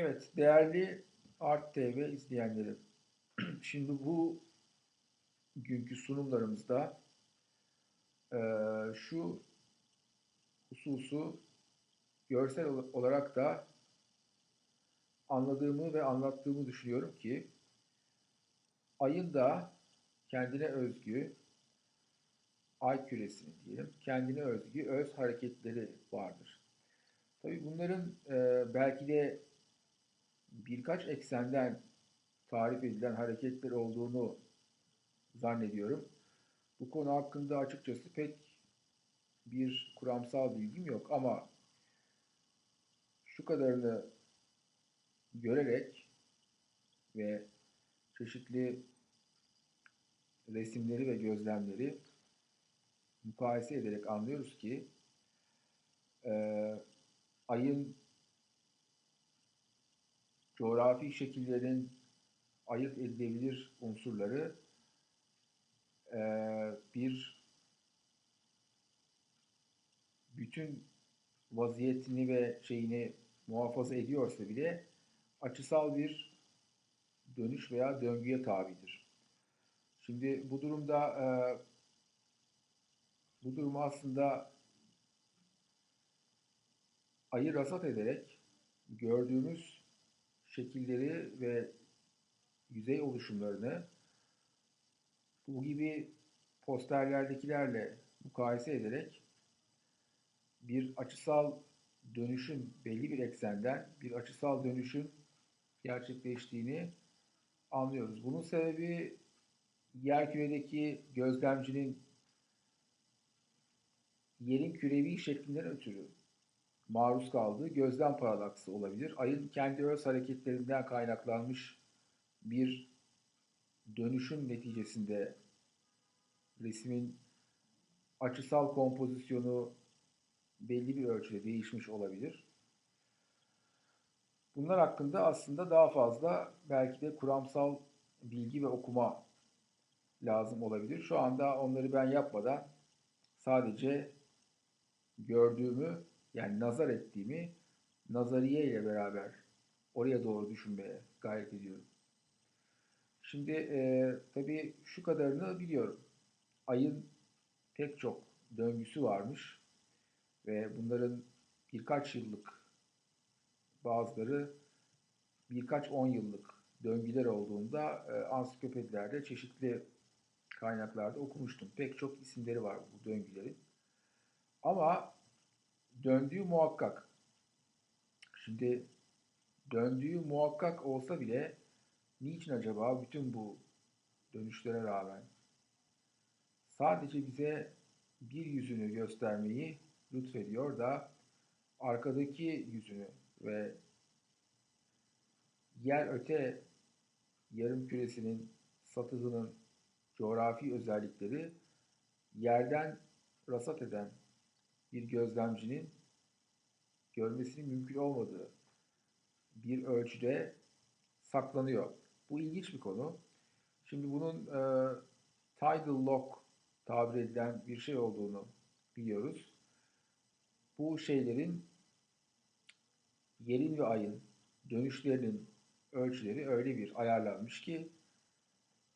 Evet, değerli Art TV izleyenleri. Şimdi bu günkü sunumlarımızda eee, şu hususu görsel ol- olarak da anladığımı ve anlattığımı düşünüyorum ki ayın da kendine özgü ay küresinin diyelim kendine özgü öz hareketleri vardır. Tabii bunların eee, belki de birkaç eksenden tarif edilen hareketler olduğunu zannediyorum. Bu konu hakkında açıkçası pek bir kuramsal bilgim yok ama şu kadarını görerek ve çeşitli resimleri ve gözlemleri mukayese ederek anlıyoruz ki eee, ayın coğrafi şekillerinin ayırt edilebilir unsurları eee, bir bütün vaziyetini ve şeyini muhafaza ediyorsa bile açısal bir dönüş veya döngüye tabidir. Şimdi bu durumda eee, bu durumu aslında ayı rasat ederek gördüğümüz şekilleri ve yüzey oluşumlarını bu gibi posterlerdekilerle mukayese ederek bir açısal dönüşün belli bir eksenden bir açısal dönüşün gerçekleştiğini anlıyoruz. Bunun sebebi yerküredeki gözlemcinin yerin kürevi şeklinden ötürü maruz kaldığı gözlem paradoksu olabilir. Ayın kendi öz hareketlerinden kaynaklanmış bir dönüşüm neticesinde resmin açısal kompozisyonu belli bir ölçüde değişmiş olabilir. Bunlar hakkında aslında daha fazla belki de kuramsal bilgi ve okuma lazım olabilir. Şu anda onları ben yapmadan sadece gördüğümü yani nazar ettiğimi nazariye ile beraber oraya doğru düşünmeye gayret ediyorum. Şimdi e, tabii şu kadarını biliyorum. Ayın pek çok döngüsü varmış ve bunların birkaç yıllık bazıları birkaç on yıllık döngüler olduğunda e, ansiklopedilerde çeşitli kaynaklarda okumuştum. Pek çok isimleri var bu döngülerin. Ama döndüğü muhakkak. Şimdi döndüğü muhakkak olsa bile niçin acaba bütün bu dönüşlere rağmen sadece bize bir yüzünü göstermeyi lütfediyor da arkadaki yüzünü ve yer öte yarım küresinin satığının coğrafi özellikleri yerden rasat eden bir gözlemcinin görmesinin mümkün olmadığı bir ölçüde saklanıyor. Bu ilginç bir konu. Şimdi bunun e, tidal lock tabir edilen bir şey olduğunu biliyoruz. Bu şeylerin yerin ve ayın dönüşlerinin ölçüleri öyle bir ayarlanmış ki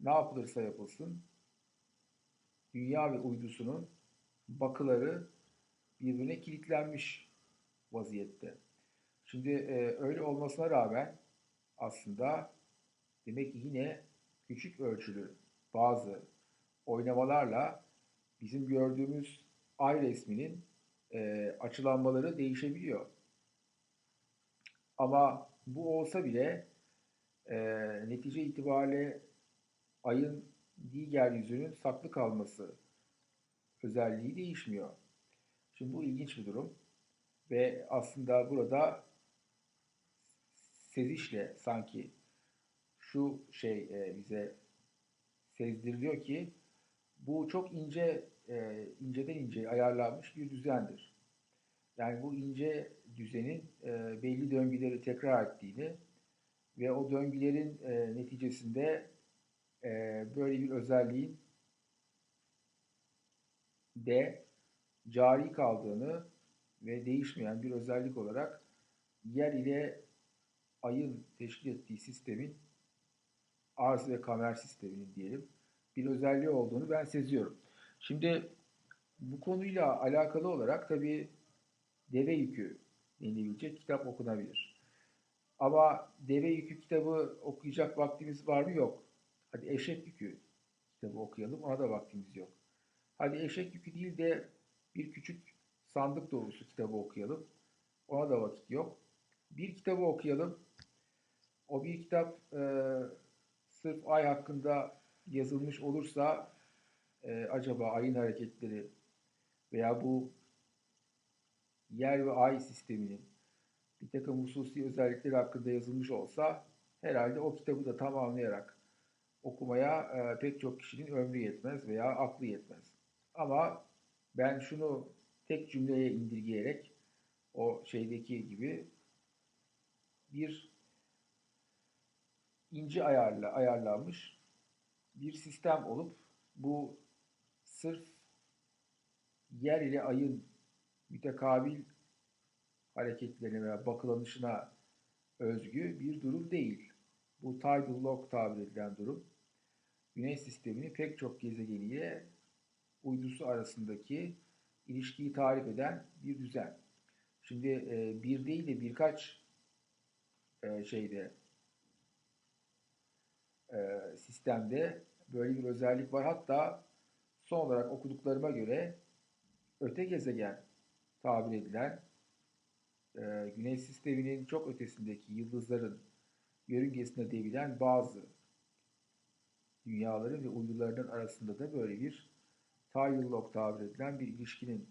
ne yapılırsa yapılsın dünya ve uydusunun bakıları birbirine kilitlenmiş vaziyette. Şimdi e, öyle olmasına rağmen aslında demek ki yine küçük ölçülü bazı oynamalarla bizim gördüğümüz ay resminin e, açılanmaları değişebiliyor. Ama bu olsa bile e, netice itibariyle ayın diğer yüzünün saklı kalması özelliği değişmiyor. Şimdi bu ilginç bir durum ve aslında burada sezişle sanki şu şey e, bize sezdiriliyor ki bu çok ince e, inceden ince ayarlanmış bir düzendir. Yani bu ince düzenin e, belli döngüleri tekrar ettiğini ve o döngülerin e, neticesinde böyle bir özelliğin de cari kaldığını ve değişmeyen bir özellik olarak yer ile ayın teşkil ettiği sistemin arz ve kamer sisteminin diyelim bir özelliği olduğunu ben seziyorum. Şimdi bu konuyla alakalı olarak tabii deve yükü denilebilecek kitap okunabilir. Ama deve yükü kitabı okuyacak vaktimiz var mı? Yok. Hadi eşek yükü kitabı okuyalım. Ona da vaktimiz yok. Hadi eşek yükü değil de bir küçük sandık dolusu kitabı okuyalım. Ona da vakit yok. Bir kitabı okuyalım. O bir kitap e, sırf ay hakkında yazılmış olursa e, acaba ayın hareketleri veya bu yer ve ay sisteminin bir takım hususi özellikleri hakkında yazılmış olsa herhalde o kitabı da tamamlayarak okumaya e, pek çok kişinin ömrü yetmez veya aklı yetmez. Ama ben şunu tek cümleye indirgeyerek o şeydeki gibi bir ince ayarla ayarlanmış bir sistem olup bu sırf yer ile ayın mütekabil hareketlerine veya bakılanışına özgü bir durum değil. Bu tidal lock tabir edilen durum Güneş sistemini pek çok gezegeniyle uydusu arasındaki ilişkiyi tarif eden bir düzen. Şimdi e, bir değil de birkaç e, şeyde e, sistemde böyle bir özellik var. Hatta son olarak okuduklarıma göre öte gezegen tabir edilen e, Güneş sisteminin çok ötesindeki yıldızların yörüngesine devilen bazı dünyaların ve uydularının arasında da böyle bir tidal lock tabir edilen bir ilişkinin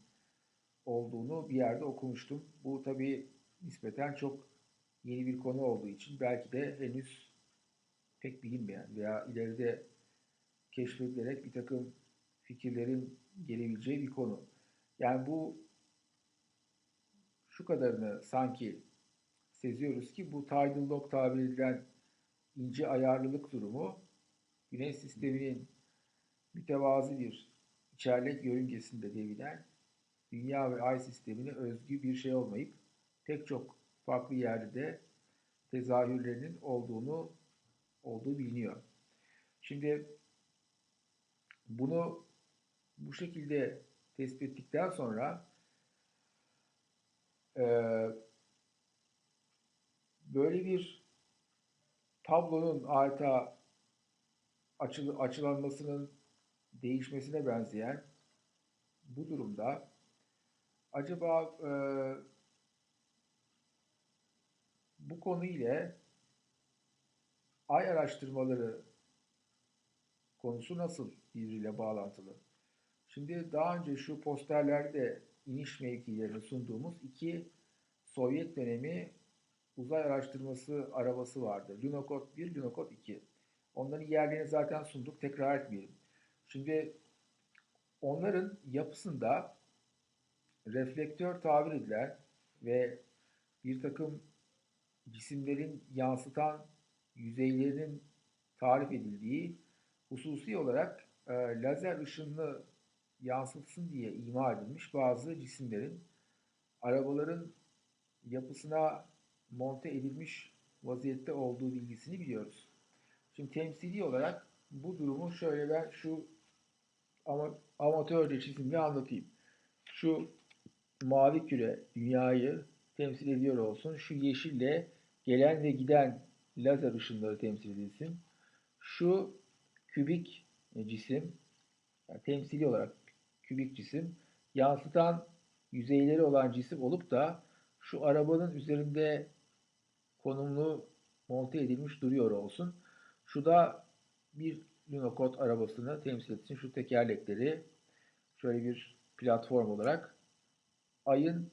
olduğunu bir yerde okumuştum. Bu tabi nispeten çok yeni bir konu olduğu için belki de henüz pek bilinmeyen veya ileride keşfedilerek bir takım fikirlerin gelebileceği bir konu. Yani bu şu kadarını sanki seziyoruz ki bu tidal lock tabir edilen ince ayarlılık durumu Güneş sisteminin mütevazı bir içerlek yörüngesinde devilen Dünya ve Ay sistemine özgü bir şey olmayıp pek çok farklı yerde de tezahürlerinin olduğunu olduğu biliniyor. Şimdi bunu bu şekilde tespit ettikten sonra e, böyle bir tablonun adeta açıl, açılanmasının değişmesine benzeyen bu durumda acaba e, bu konu ile ay araştırmaları konusu nasıl birbiriyle bağlantılı? Şimdi daha önce şu posterlerde iniş mevkilerini sunduğumuz iki Sovyet dönemi uzay araştırması arabası vardı. Lunokhod 1, Lunokhod 2. Onların yerlerini zaten sunduk. Tekrar etmeyelim. Şimdi onların yapısında reflektör tabir edilen ve bir takım cisimlerin yansıtan yüzeylerinin tarif edildiği hususi olarak e, lazer ışınını yansıtsın diye ima edilmiş bazı cisimlerin arabaların yapısına monte edilmiş vaziyette olduğu bilgisini biliyoruz. Şimdi temsili olarak bu durumu şöyle ben şu ama amatörce çizimle anlatayım. Şu mavi küre dünyayı temsil ediyor olsun. Şu yeşille gelen ve giden lazer ışınları temsil edilsin. Şu kübik cisim, yani temsili olarak kübik cisim, yansıtan yüzeyleri olan cisim olup da şu arabanın üzerinde konumlu monte edilmiş duruyor olsun. Şu da bir Lunokod arabasını temsil etsin. Şu tekerlekleri şöyle bir platform olarak ayın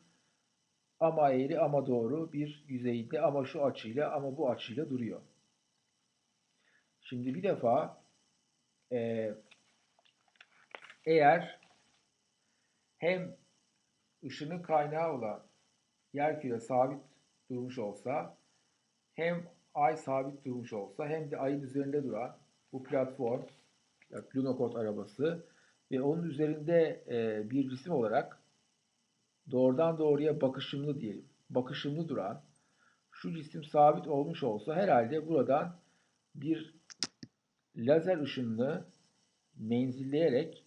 ama eğri ama doğru bir yüzeyinde ama şu açıyla ama bu açıyla duruyor. Şimdi bir defa e, eğer hem ışının kaynağı olan yer küre sabit durmuş olsa hem ay sabit durmuş olsa hem de ayın üzerinde duran bu platform Lunokhod arabası ve onun üzerinde e, bir cisim olarak doğrudan doğruya bakışımlı diyelim. Bakışımlı duran şu cisim sabit olmuş olsa herhalde buradan bir lazer ışınını menzilleyerek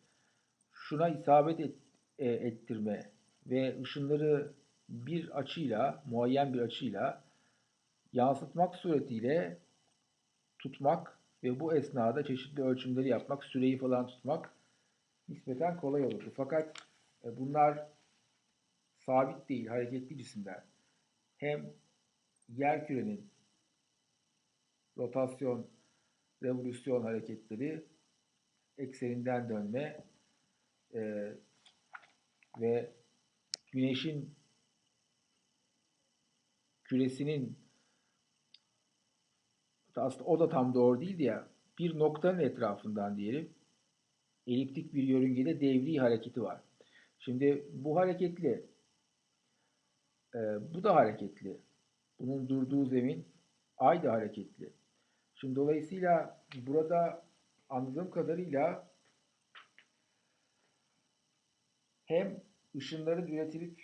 şuna isabet et, e, ettirme ve ışınları bir açıyla, muayyen bir açıyla yansıtmak suretiyle tutmak ve bu esnada çeşitli ölçümleri yapmak, süreyi falan tutmak nispeten kolay olurdu. Fakat e, bunlar sabit değil, hareketli cisimler. Hem yer kürenin rotasyon, revolüsyon hareketleri, ekseninden dönme e, ve güneşin küresinin aslında o da tam doğru değildi ya bir noktanın etrafından diyelim eliptik bir yörüngede devri hareketi var. Şimdi bu hareketli e, bu da hareketli. Bunun durduğu zemin ay da hareketli. Şimdi dolayısıyla burada anladığım kadarıyla hem ışınların üretilip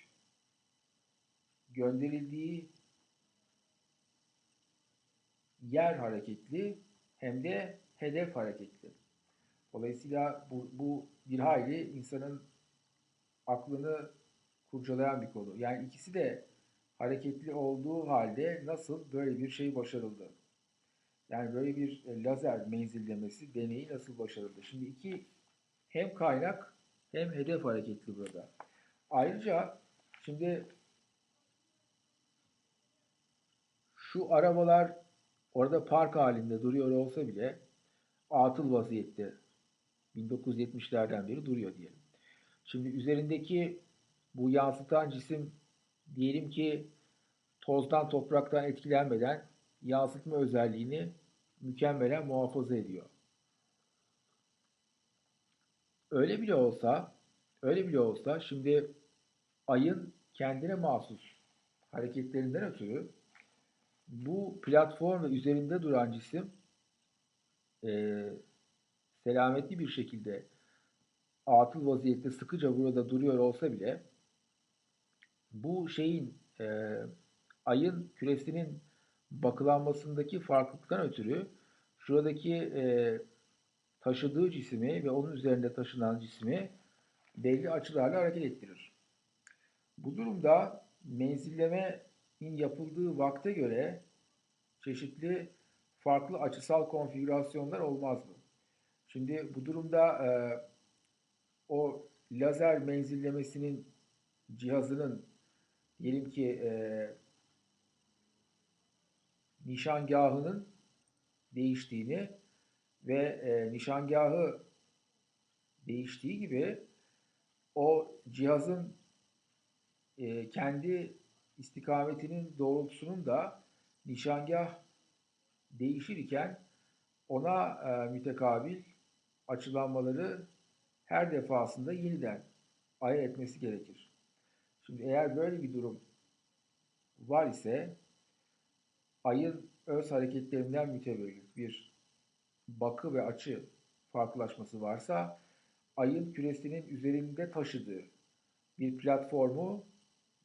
gönderildiği yer hareketli hem de hedef hareketli. Dolayısıyla bu, bu bir hayli insanın aklını kurcalayan bir konu. Yani ikisi de hareketli olduğu halde nasıl böyle bir şey başarıldı? Yani böyle bir e, lazer menzillemesi deneyi nasıl başarıldı? Şimdi iki hem kaynak hem hedef hareketli burada. Ayrıca şimdi şu arabalar orada park halinde duruyor olsa bile atıl vaziyette 1970'lerden beri duruyor diyelim. Şimdi üzerindeki bu yansıtan cisim diyelim ki tozdan topraktan etkilenmeden yansıtma özelliğini mükemmelen muhafaza ediyor. Öyle bile olsa, öyle bile olsa şimdi ayın kendine mahsus hareketlerinden ötürü bu platform ve üzerinde duran cisim e, selametli bir şekilde atıl vaziyette sıkıca burada duruyor olsa bile bu şeyin e, ayın küresinin bakılanmasındaki farklılıktan ötürü şuradaki e, taşıdığı cismi ve onun üzerinde taşınan cismi belli açılarla hareket ettirir. Bu durumda menzillemenin yapıldığı vakte göre çeşitli farklı açısal konfigürasyonlar olmaz mı? Şimdi bu durumda e, o lazer menzillemesinin cihazının diyelim ki e, nişangahının değiştiğini ve e, nişangahı değiştiği gibi o cihazın e, kendi istikametinin doğrultusunun da nişangah değişir iken ona e, mütekabil açılanmaları her defasında yeniden ayar etmesi gerekir. Şimdi eğer böyle bir durum var ise ayın öz hareketlerinden mütevellit bir bakı ve açı farklılaşması varsa ayın küresinin üzerinde taşıdığı bir platformu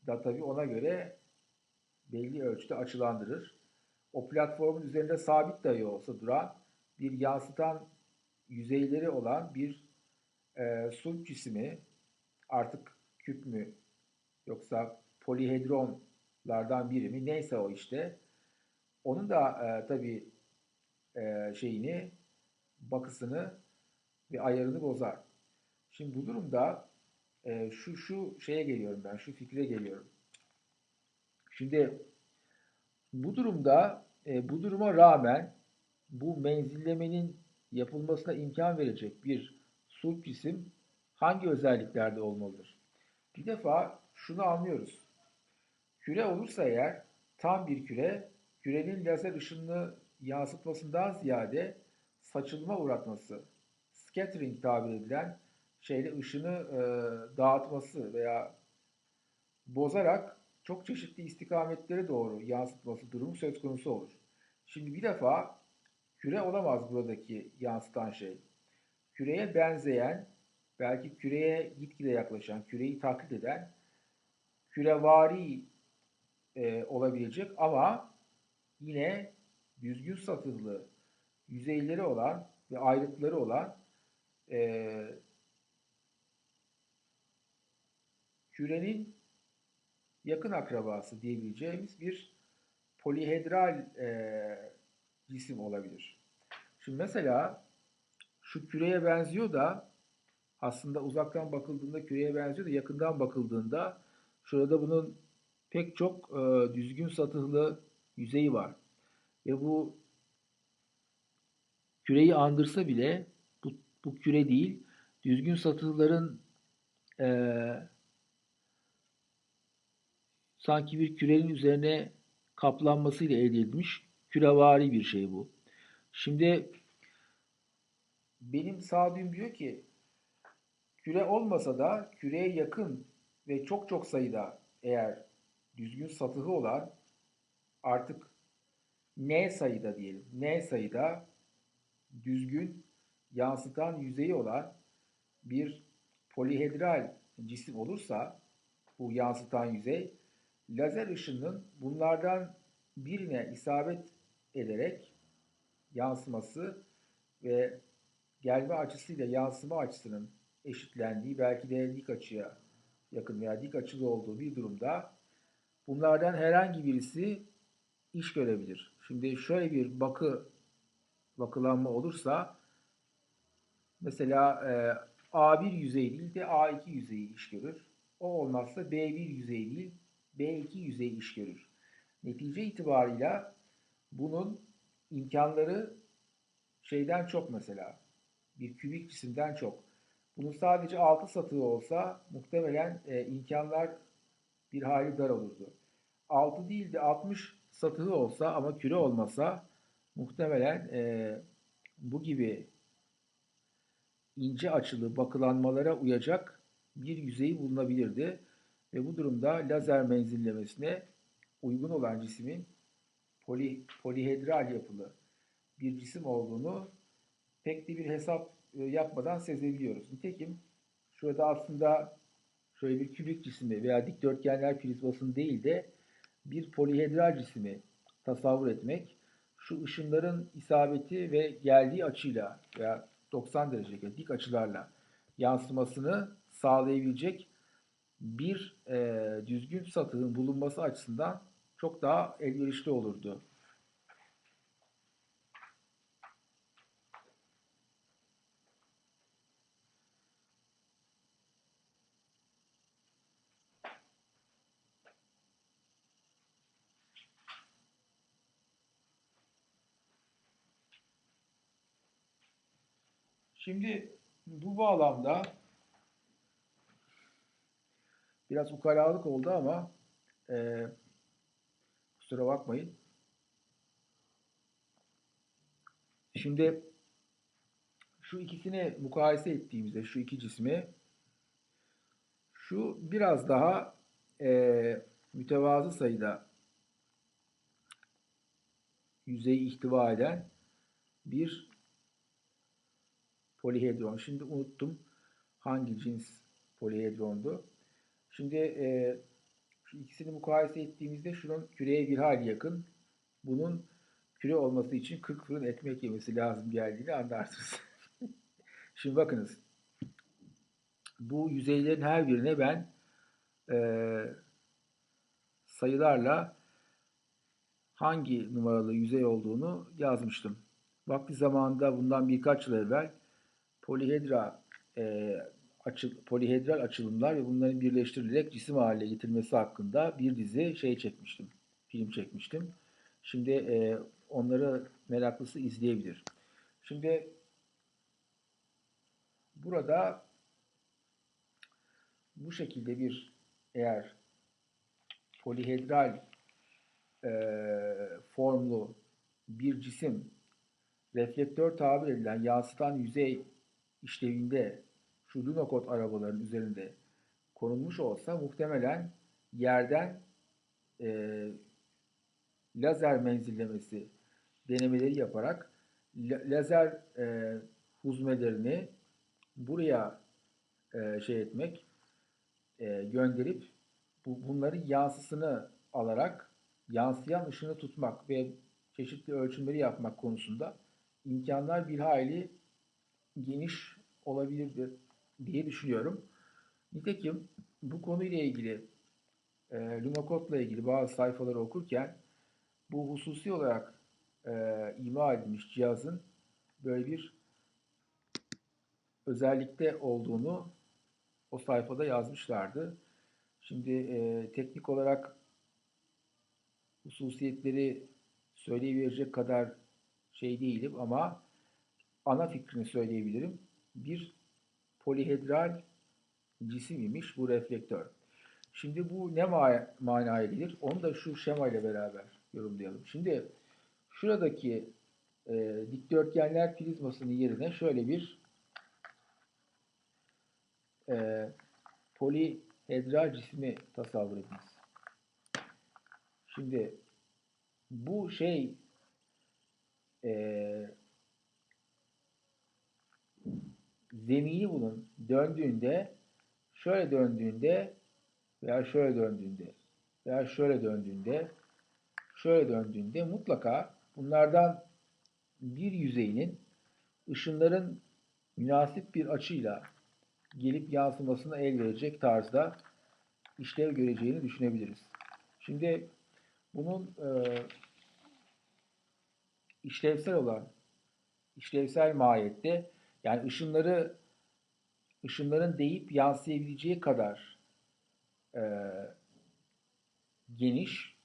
da tabii ona göre belli ölçüde açılandırır. O platformun üzerinde sabit dahi olsa duran bir yansıtan yüzeyleri olan bir e, sulp cismi artık küp mü yoksa polihedronlardan biri mi neyse o işte onun da e, tabii e, şeyini bakısını ve ayarını bozar. Şimdi bu durumda e, şu şu şeye geliyorum ben, şu fikre geliyorum. Şimdi bu durumda e, bu duruma rağmen bu menzillemenin yapılmasına imkan verecek bir sulp cisim hangi özelliklerde olmalıdır? Bir defa şunu anlıyoruz. Küre olursa eğer tam bir küre, kürenin lazer ışınını yansıtmasından ziyade saçılma uğratması, scattering tabir edilen şeyle ışını e, dağıtması veya bozarak çok çeşitli istikametlere doğru yansıtması durumu söz konusu olur. Şimdi bir defa küre olamaz buradaki yansıtan şey. Küreye benzeyen, belki küreye gitgide yaklaşan, küreyi taklit eden kürevari e, olabilecek ama yine düzgün satıhlı yüzeyleri olan ve ayrıtları olan e, kürenin yakın akrabası diyebileceğimiz bir polihedral e, cisim olabilir. Şimdi mesela şu küreye benziyor da aslında uzaktan bakıldığında küreye benziyor da yakından bakıldığında şurada bunun pek çok e, düzgün satıhlı yüzeyi var. Ve bu küreyi andırsa bile bu, bu küre değil, düzgün satıhların e, sanki bir kürenin üzerine kaplanmasıyla elde edilmiş kürevari bir şey bu. Şimdi benim sağduyum diyor ki küre olmasa da küreye yakın ve çok çok sayıda eğer düzgün satıhı olan artık n sayıda diyelim. n sayıda düzgün yansıtan yüzeyi olan bir polihedral cisim olursa bu yansıtan yüzey lazer ışının bunlardan birine isabet ederek yansıması ve gelme açısıyla yansıma açısının eşitlendiği belki de dik açıya yakın veya dik açılı olduğu bir durumda bunlardan herhangi birisi iş görebilir. Şimdi şöyle bir bakı bakılanma olursa mesela e, A1 yüzeyi değil de A2 yüzeyi iş görür. O olmazsa B1 yüzeyi değil B2 yüzeyi iş görür. Netice itibarıyla bunun imkanları şeyden çok mesela bir kübik cisimden çok. Bunun sadece 6 satığı olsa muhtemelen e, imkanlar bir hali dar olurdu. 6 değil de 60 satığı olsa ama küre olmasa muhtemelen e, bu gibi ince açılı bakılanmalara uyacak bir yüzeyi bulunabilirdi. Ve bu durumda lazer menzillemesine uygun olan cismin poli, polihedral yapılı bir cisim olduğunu pek de bir hesap e, yapmadan sezebiliyoruz. Nitekim şurada aslında şöyle bir kübik cismi veya dikdörtgenler prizmasını değil de bir polihedral cismi tasavvur etmek şu ışınların isabeti ve geldiği açıyla veya 90 derece dik açılarla yansımasını sağlayabilecek bir e, düzgün satığın bulunması açısından çok daha elverişli olurdu. Şimdi bu bağlamda biraz ukalalık oldu ama e, kusura bakmayın. Şimdi şu ikisini mukayese ettiğimizde şu iki cismi şu biraz daha e, mütevazı sayıda yüzeyi ihtiva eden bir polihedron. Şimdi unuttum hangi cins polihedrondu. Şimdi e, şu ikisini mukayese ettiğimizde şunun küreye bir hali yakın. Bunun küre olması için 40 fırın ekmek yemesi lazım geldiğini anlarsınız. Şimdi bakınız. Bu yüzeylerin her birine ben e, sayılarla hangi numaralı yüzey olduğunu yazmıştım. Vakti zamanında bundan birkaç yıl evvel polihedra e, açı, polihedral açılımlar ve bunların birleştirilerek cisim haline getirilmesi hakkında bir dizi şey çekmiştim. Film çekmiştim. Şimdi e, onları meraklısı izleyebilir. Şimdi burada bu şekilde bir eğer polihedral e, formlu bir cisim reflektör tabir edilen yansıtan yüzey işlevinde şu Lunokot arabaların üzerinde konulmuş olsa muhtemelen yerden e, lazer menzillemesi denemeleri yaparak lazer e, huzmelerini buraya e, şey etmek, e, gönderip bu, bunların yansısını alarak yansıyan ışını tutmak ve çeşitli ölçümleri yapmak konusunda imkanlar bir hayli geniş olabilirdir diye düşünüyorum. Nitekim bu konuyla ilgili e, Lunocode'la ilgili bazı sayfaları okurken bu hususi olarak e, ima edilmiş cihazın böyle bir özellikte olduğunu o sayfada yazmışlardı. Şimdi e, teknik olarak hususiyetleri söyleyebilecek kadar şey değilim ama ana fikrini söyleyebilirim. Bir polihedral cisim imiş bu reflektör. Şimdi bu ne ma- manaya gelir? Onu da şu şema ile beraber yorumlayalım. Şimdi şuradaki e, dikdörtgenler prizmasının yerine şöyle bir e, polihedral cismi tasavvur ediniz. Şimdi bu şey e, zemini bunun döndüğünde şöyle döndüğünde veya şöyle döndüğünde veya şöyle döndüğünde şöyle döndüğünde mutlaka bunlardan bir yüzeyinin ışınların münasip bir açıyla gelip yansımasına el verecek tarzda işlev göreceğini düşünebiliriz. Şimdi bunun e, işlevsel olan işlevsel mahiyette yani ışınları ışınların deyip yansıyabileceği kadar e, geniş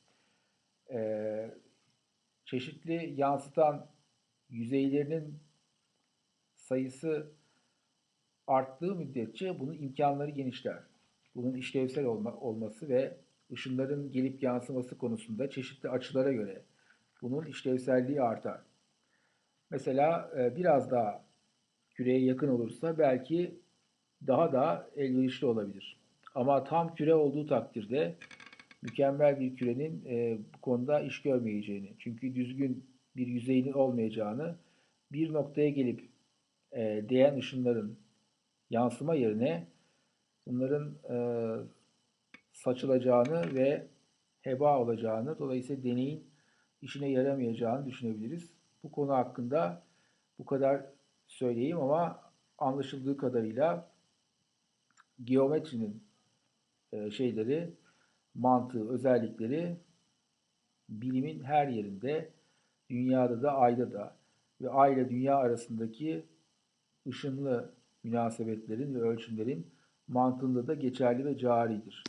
e, çeşitli yansıtan yüzeylerinin sayısı arttığı müddetçe bunun imkanları genişler. Bunun işlevsel olma, olması ve ışınların gelip yansıması konusunda çeşitli açılara göre bunun işlevselliği artar. Mesela e, biraz daha küreye yakın olursa belki daha da elverişli olabilir. Ama tam küre olduğu takdirde mükemmel bir kürenin e, bu konuda iş görmeyeceğini, çünkü düzgün bir yüzeyinin olmayacağını, bir noktaya gelip e, değen ışınların yansıma yerine bunların e, saçılacağını ve heba olacağını, dolayısıyla deneyin işine yaramayacağını düşünebiliriz. Bu konu hakkında bu kadar söyleyeyim ama anlaşıldığı kadarıyla geometrinin e, şeyleri, mantığı, özellikleri bilimin her yerinde, dünyada da, ayda da ve ay ile dünya arasındaki ışınlı münasebetlerin ve ölçümlerin mantığında da geçerli ve caridir.